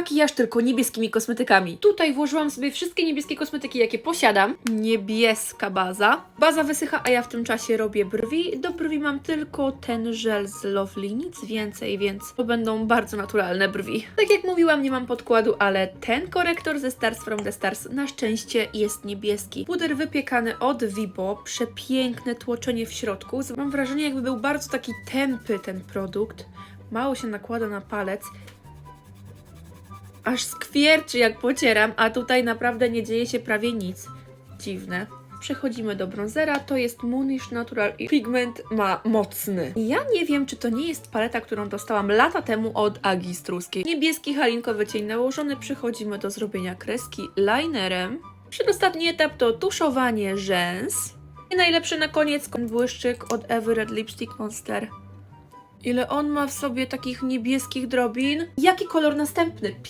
makijaż tylko niebieskimi kosmetykami. Tutaj włożyłam sobie wszystkie niebieskie kosmetyki, jakie posiadam. Niebieska baza. Baza wysycha, a ja w tym czasie robię brwi. Do brwi mam tylko ten żel z Lovely, nic więcej, więc to będą bardzo naturalne brwi. Tak jak mówiłam, nie mam podkładu, ale ten korektor ze Stars from the Stars na szczęście jest niebieski. Puder wypiekany od Vibo, przepiękne tłoczenie w środku. Mam wrażenie, jakby był bardzo taki tępy ten produkt. Mało się nakłada na palec. Aż skwierczy jak pocieram, a tutaj naprawdę nie dzieje się prawie nic. Dziwne. Przechodzimy do bronzera, to jest Moonish Natural i pigment ma mocny. Ja nie wiem, czy to nie jest paleta, którą dostałam lata temu od Agi Struskiej. Niebieski halinkowy cień nałożony, przechodzimy do zrobienia kreski linerem. Przedostatni etap to tuszowanie rzęs. I najlepszy na koniec błyszczyk od Ewy Red Lipstick Monster. Ile on ma w sobie takich niebieskich drobin? Jaki kolor następny?